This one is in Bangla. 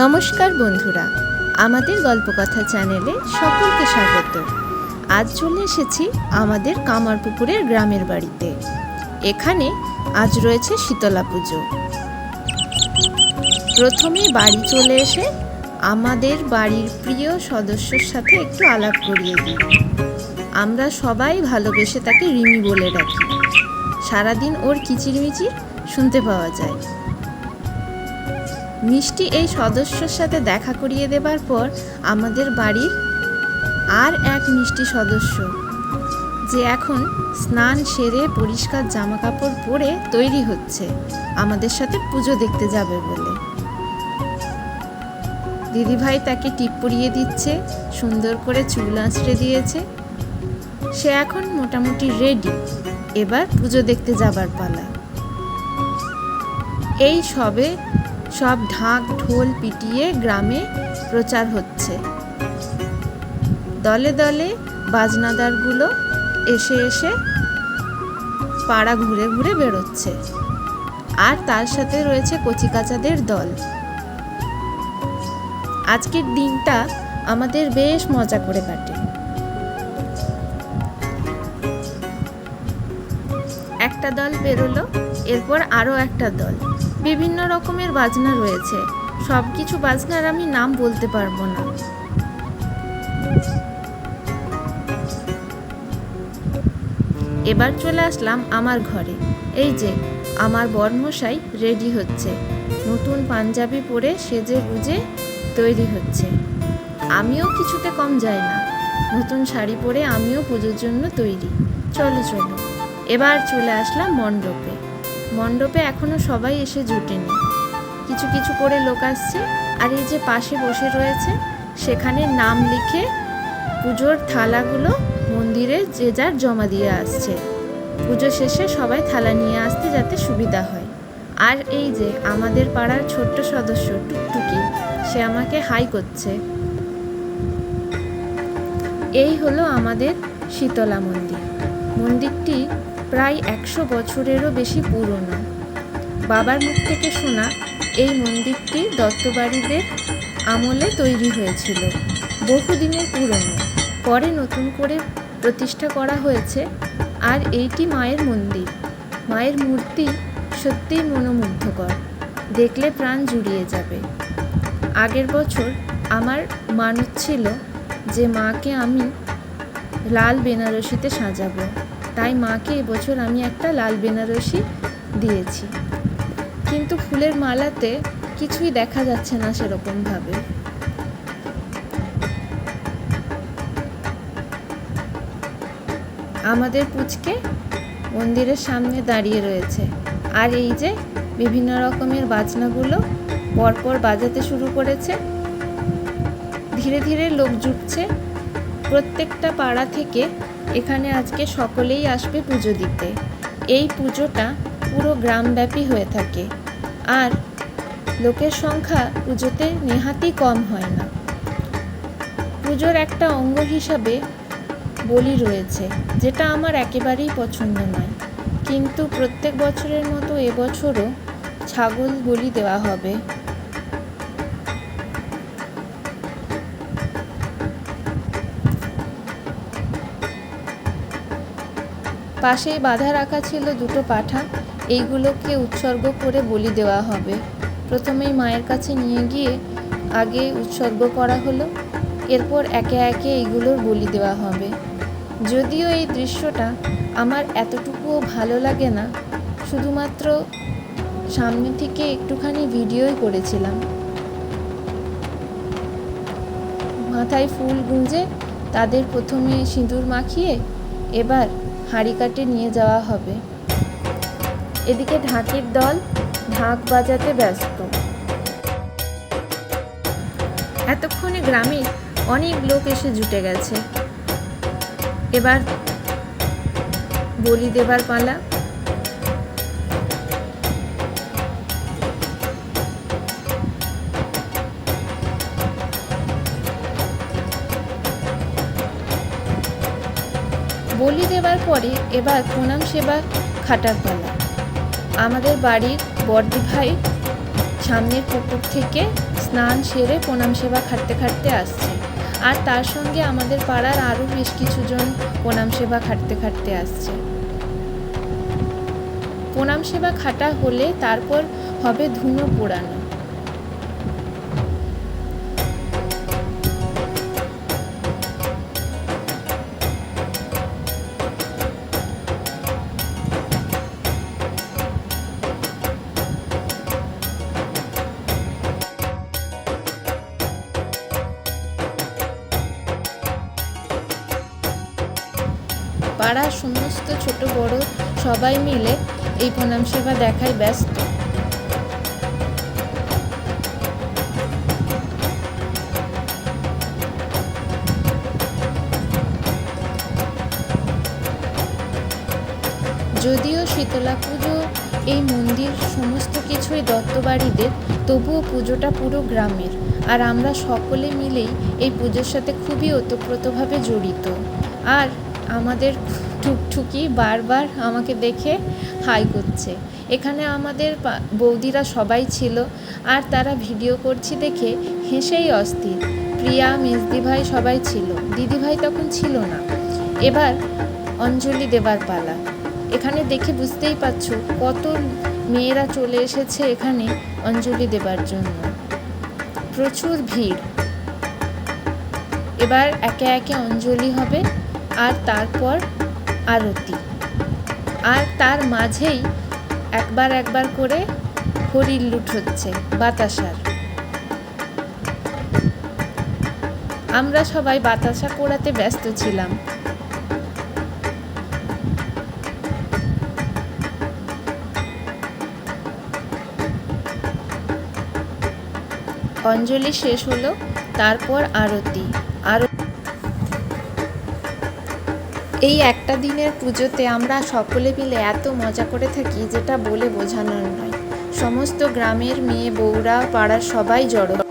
নমস্কার বন্ধুরা, আমাদের গল্পকথা চ্যানেলে সকলকে স্বাগত। আজ চলে এসেছি আমাদের কামারপুকুরের গ্রামের বাড়িতে। এখানে আজ রয়েছে শীতলা পুজো। প্রথমে বাড়ি চলে এসে আমাদের বাড়ির প্রিয় সদস্যর সাথে একটু আলাপ করিয়ে দিই। আমরা সবাই ভালোবেসে তাকে রিমি বলে ডাকি। সারাদিন ওর কিচিরমিচির শুনতে পাওয়া যায়। মিষ্টি এই সদস্যর সাথে দেখা করিয়ে দেবার পর আমাদের বাড়ির আর এক মিষ্টি সদস্য, যে এখন স্নান সেরে পরিষ্কার জামা কাপড় পরে তৈরি হচ্ছে। আমাদের সাথে পুজো দেখতে যাবে বলে। দিদিভাই তাকে টিপ পরিয়ে দিচ্ছে, সুন্দর করে চুল আঁচড়ে দিয়েছে। সে এখন মোটামুটি রেডি এবার পুজো দেখতে যাবার পালা। এই সবে সব ঢাক ঢোল পিটিয়ে গ্রামে প্রচার হচ্ছে। দলে দলে বাজনাদারগুলো এসে এসে পাড়া ঘুরে ঘুরে বেরোচ্ছে। আর তার সাথে রয়েছে কচিকাচাদের দল। আজকের দিনটা আমাদের বেশ মজা করে কাটে। একটা দল বেরোলো, এরপর আরও একটা দল। বিভিন্ন রকমের বাজনা রয়েছে। সব কিছু বাজনার আমি নাম বলতে পারব না। এবার চলে আসলাম আমার ঘরে। এই যে, আমার বর্মশাই রেডি হচ্ছে। নতুন পাঞ্জাবি পরে সেজে গুজে তৈরি হচ্ছে। আমিও কিছুতে কম যাই না। নতুন শাড়ি পরে আমিও পুজোর জন্য তৈরি। চলো চলো। এবার চলে আসলাম মণ্ডপে। মণ্ডপে এখনও সবাই এসে জুটেনি। কিছু কিছু করে লোক আসছে, আর এই যে পাশে বসে রয়েছে, সেখানে নাম লিখে পুজোর থালাগুলো মন্দিরে যে যার জমা দিয়ে আসছে। পুজো শেষে সবাই থালা নিয়ে আসতে যাতে সুবিধা হয়। আর এই যে আমাদের পাড়ার ছোট্ট সদস্য টুকটুকি, সে আমাকে হাই করছে। এই হলো আমাদের শীতলা মন্দির। মন্দিরটি প্রায় একশো বছরেরও বেশি পুরনো। বাবার মুখ থেকে শোনা এই মন্দিরটি দত্তবাড়িদের আমলে তৈরি হয়েছিল, বহুদিনের পুরনো। পরে নতুন করে প্রতিষ্ঠা করা হয়েছে আর এইটি মায়ের মন্দির। মায়ের মূর্তি সত্যিই মনোমুগ্ধকর, দেখলে প্রাণ জুড়িয়ে যাবে। আগের বছর আমার মানত ছিল যে মাকে আমি লাল বেনারসিতে সাজাবো। তাই মাকে এবছর আমি একটা লাল বেনারসি দিয়েছি। কিন্তু ফুলের মালাতে কিছুই দেখা যাচ্ছে না সেরকমভাবে। আমাদের পুচকে মন্দিরের সামনে দাঁড়িয়ে রয়েছে। আর এই যে বিভিন্ন রকমের বাজনাগুলো পরপর বাজাতে শুরু করেছে। ধীরে ধীরে লোক জুটছে প্রত্যেকটা পাড়া থেকে এখানে আজকে সকলেই আসবে পুজো দিতে। এই পুজোটা পুরো গ্রামব্যাপী হয়ে থাকে। আর লোকের সংখ্যা পুজোতে নেহাতি কম হয় না। পুজোর একটা অঙ্গ হিসাবে বলি রয়েছে, যেটা আমার একেবারেই পছন্দ নয়। কিন্তু প্রত্যেক বছরের মতো এবছরও ছাগল বলি দেওয়া হবে। পাশেই বাঁধা রাখা ছিল দুটো পাঠা। এইগুলোকে উৎসর্গ করে বলি দেওয়া হবে। প্রথমেই মায়ের কাছে নিয়ে গিয়ে আগে উৎসর্গ করা হলো। এরপর একে একে এইগুলোর বলি দেওয়া হবে। যদিও এই দৃশ্যটা আমার এতটুকুও ভালো লাগে না, শুধুমাত্র সামনে থেকে একটুখানি ভিডিওই করেছিলাম। মাথায় ফুল গুঁজে তাদের প্রথমে সিঁদুর মাখিয়ে এবার হাঁড়ি কাটে নিয়ে যাওয়া হবে। এদিকে ঢাকের দল ঢাক বাজাতে ব্যস্ত। এতক্ষণে গ্রামে অনেক লোক এসে জুটে গেছে। এবার বলি দেবার পালা। বলি দেবার পরে এবার প্রণাম সেবা খাটার পালা। আমাদের বাড়ির বর্দি ভাই সামনের পুকুর থেকে স্নান সেরে প্রণাম সেবা খাটতে খাটতে আসছে। আর তার সঙ্গে আমাদের পাড়ার আরও বেশ কিছুজন প্রণাম সেবা খাটতে খাটতে আসছে। প্রণাম সেবা খাটা হলে তারপর হবে ধুনো পোড়ানো। পাড়ার সমস্ত ছোট বড় সবাই মিলে এই প্রণাম সেবা দেখায় ব্যস্ত। যদিও শীতলা পুজো, এই মন্দির সমস্ত কিছুই দত্তবাড়িদের, তবুও পুজোটা পুরো গ্রামের। আর আমরা সকলে মিলেই এই পুজোর সাথে খুবই ওতপ্রোতভাবে জড়িত। আর আমাদের ঠুকঠুকি বারবার আমাকে দেখে হাই করছে। এখানে আমাদের বৌদিরা সবাই ছিল আর তারা ভিডিও করছি দেখে হেসেই অস্থির। প্রিয়া, মেজদি ভাই সবাই ছিল। দিদি ভাই তখন ছিল না। এবার অঞ্জলি দেবার পালা। এখানে দেখে বুঝতেই পারছ কত মেয়েরা চলে এসেছে এখানে অঞ্জলি দেবার জন্য। প্রচুর ভিড়। এবার একে একে অঞ্জলি হবে। আর তারপর আরতি। আর তার মাঝেই একবার একবার করে হরির লুট হচ্ছে, বাতাসার। আমরা সবাই বাতাসা পোড়াতে ব্যস্ত ছিলাম। অঞ্জলি শেষ হলো, তারপর আরতি। আরও এই একটা দিনের পুজোতে আমরা সকলে মিলে এত মজা করে থাকি, যেটা বলে বোঝানোর নয়। সমস্ত গ্রামের মেয়ে, বউরা, পাড়ার সবাই জড়ো।